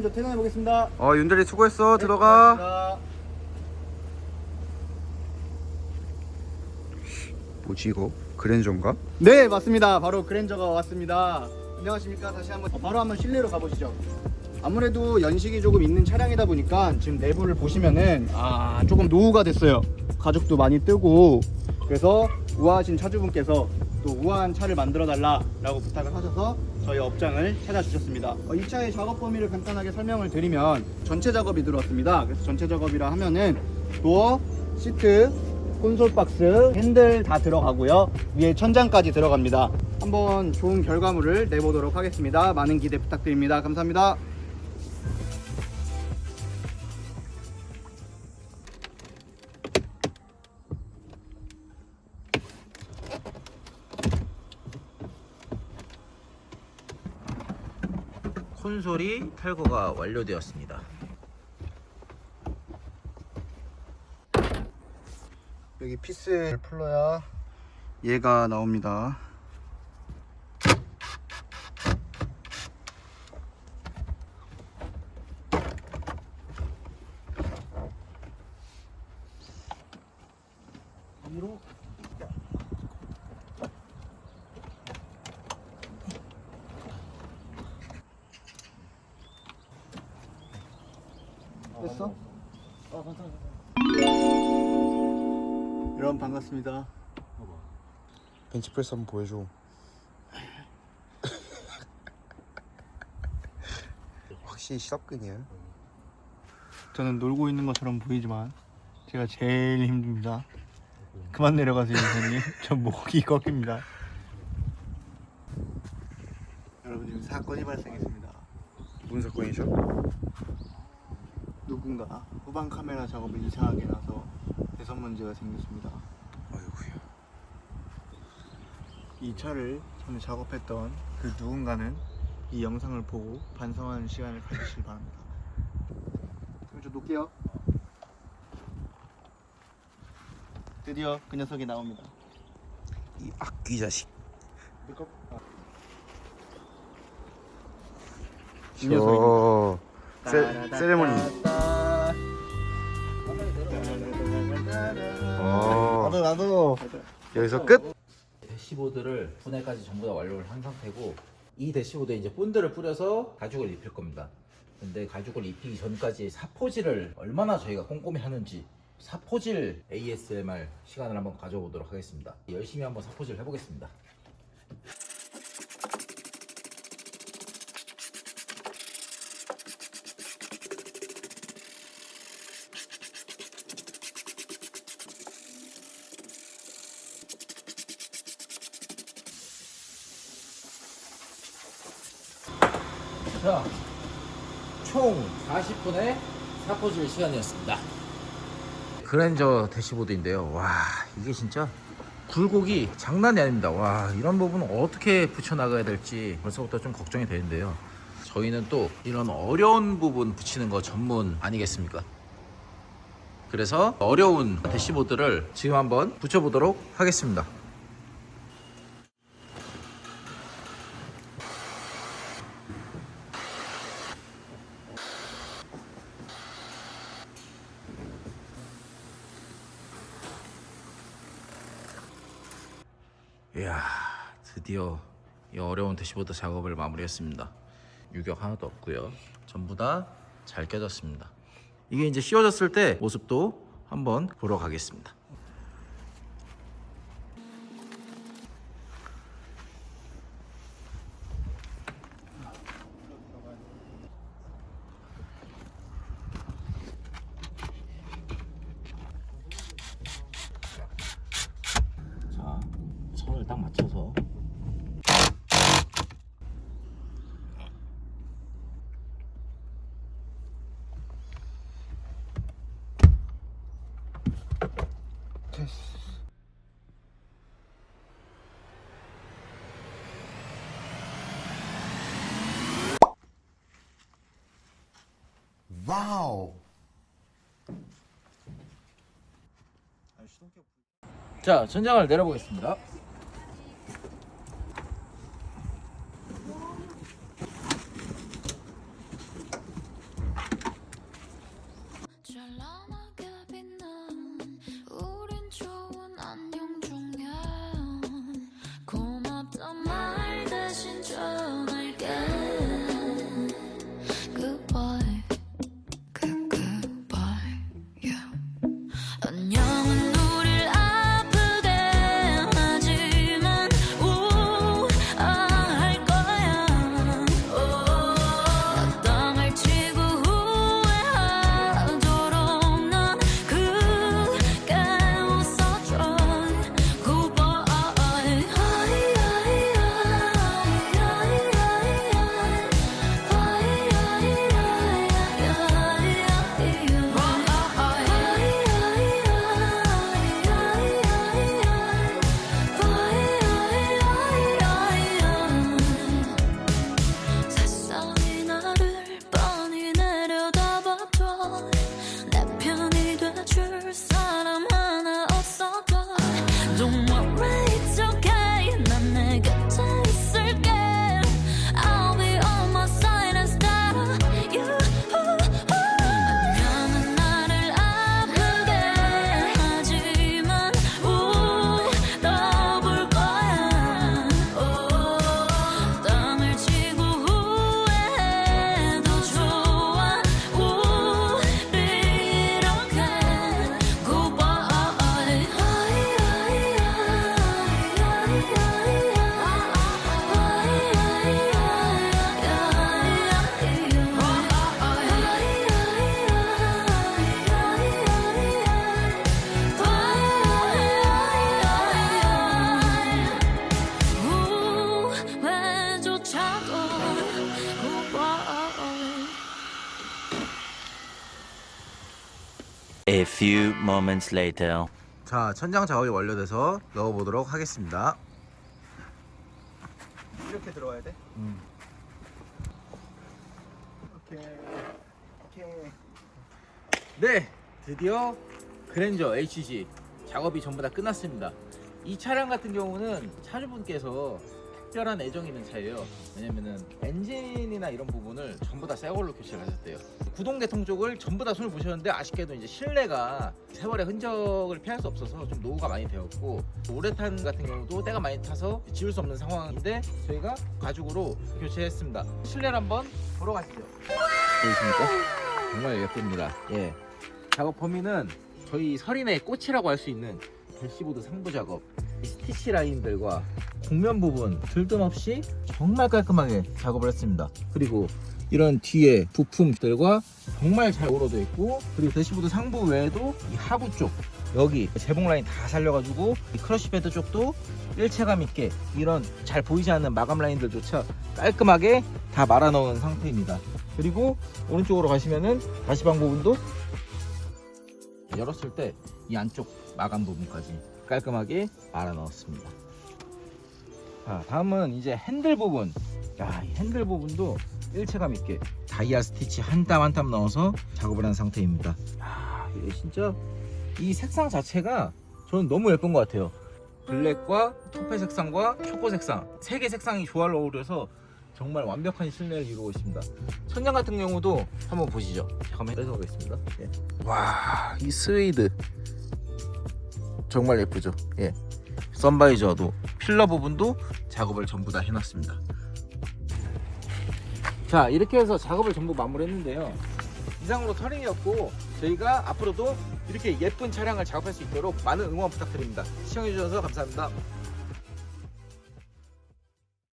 저 퇴근해 보겠습니다. 어 윤대리 수고했어 들어가 고맙습니다. 뭐지 이거 그랜저인가? 네 맞습니다. 바로 그랜저가 왔습니다. 안녕하십니까 다시 한번 어, 바로 한번 실내로 가보시죠. 아무래도 연식이 조금 있는 차량이다 보니까 지금 내부를 보시면은 아 조금 노후가 됐어요. 가죽도 많이 뜨고 그래서 우아하신 차주분께서 또 우아한 차를 만들어 달라라고 부탁을 하셔서 저희 업장을 찾아주셨습니다. 어, 이 차의 작업 범위를 간단하게 설명을 드리면 전체 작업이 들어왔습니다. 그래서 전체 작업이라 하면은 도어, 시트, 콘솔 박스, 핸들 다 들어가고요. 위에 천장까지 들어갑니다. 한번 좋은 결과물을 내보도록 하겠습니다. 많은 기대 부탁드립니다. 감사합니다. 콘솔이 탈거가 완료되었습니다. 여기 피스를 풀러야 얘가 나옵니다. 위로 됐어? 여러분 반갑습니다. 벤치프레스 한번 보여줘 확실히 시럽근이야 저는 놀고 있는 것처럼 보이지만 제가 제일 힘듭니다. 그만 내려가세요, 선생님. 저 목이 꺾입니다. 여러분 지금 사건이 발생했습니다. 무슨 사건이죠? 누군가 후방 카메라 작업을 이상하게 나서 배선 문제가 생겼습니다. 아이고야 이 차를 전에 작업했던 그 누군가는 이 영상을 보고 반성하는 시간을 가지시길 바랍니다. 그럼 저 놓을게요. 드디어 그 녀석이 나옵니다. 이 악귀 자식 이 녀석입니다. 저 세, 세레모니 어. 나도 나도 여기서 끝? 대시보드를 분해까지 전부 다 완료를 한 상태고 이 대시보드에 이제 본드를 뿌려서 가죽을 입힐 겁니다. 근데 가죽을 입히기 전까지 사포질을 얼마나 저희가 꼼꼼히 하는지 사포질 ASMR 시간을 한번 가져보도록 하겠습니다. 열심히 한번 사포질 해보겠습니다. 자, 총 40분의 사포질 시간이었습니다. 그랜저 대시보드인데요. 와, 이게 진짜 굴곡이 장난이 아닙니다. 와, 이런 부분은 어떻게 붙여나가야 될지 벌써부터 좀 걱정이 되는데요. 저희는 또 이런 어려운 부분 붙이는 거 전문 아니겠습니까? 그래서 어려운 대시보드를 지금 한번 붙여보도록 하겠습니다. 이야 드디어 이 어려운 대시보드 작업을 마무리했습니다. 유격 하나도 없고요. 전부 다 잘 껴졌습니다. 이게 이제 씌워졌을 때 모습도 한번 보러 가겠습니다 자 선을 딱 맞춰서 와우. 자 천장을 내려보겠습니다 A few moments later. 자 천장 작업이 완료돼서 넣어보도록 하겠습니다 이렇게 들어와야 돼? 음. 오케이. 오케이. 네 드디어 그랜저 HG 작업이 전부 다 끝났습니다 이 차량 같은 경우는 차주분께서 특별한 애정이 있는 차예요. 왜냐면은 엔진이나 이런 부분을 전부 다 새 걸로 교체를 하셨대요. 구동 대통 쪽을 전부 다 손을 보셨는데 아쉽게도 이제 실내가 세월의 흔적을 피할 수 없어서 좀 노후가 많이 되었고 우레탄 같은 경우도 때가 많이 타서 지울 수 없는 상황인데 저희가 가죽으로 교체했습니다. 실내를 한번 보러 가시죠. 보이십니까? 정말 예쁩니다. 예. 작업 범위는 저희 설인의 꽃이라고 할 수 있는 대시보드 상부 작업 이 스티치 라인들과 곡면 부분 들뜸 없이 정말 깔끔하게 작업을 했습니다 그리고 이런 뒤에 부품들과 정말 잘 오러져 있고 그리고 대시보드 상부 외에도 이 하부 쪽 여기 재봉 라인 다 살려가지고 이 크러쉬 베드 쪽도 일체감 있게 이런 잘 보이지 않는 마감 라인들조차 깔끔하게 다 말아 넣은 상태입니다 그리고 오른쪽으로 가시면은 가시방 부분도 열었을 때 이 안쪽 마감 부분까지 깔끔하게 말아 넣었습니다. 자, 다음은 이제 핸들 부분. 야, 이 핸들 부분도 일체감 있게 다이아 스티치 한 땀 한 땀 넣어서 작업을 한 상태입니다. 야, 이게 진짜 이 색상 자체가 저는 너무 예쁜 것 같아요. 블랙과 토페 색상과 초코 색상 세 개 색상이 조화를 어우려서 정말 완벽한 실내를 이루고 있습니다. 천장 같은 경우도 한번 보시죠. 잠깐만 뺏어보겠습니다. 예. 와, 이 스웨이드 정말 예쁘죠. 예. 선바이저도 필러 부분도 작업을 전부 다 해놨습니다. 자, 이렇게 해서 작업을 전부 마무리했는데요. 이상으로 터링이었고 저희가 앞으로도 이렇게 예쁜 차량을 작업할 수 있도록 많은 응원 부탁드립니다. 시청해주셔서 감사합니다.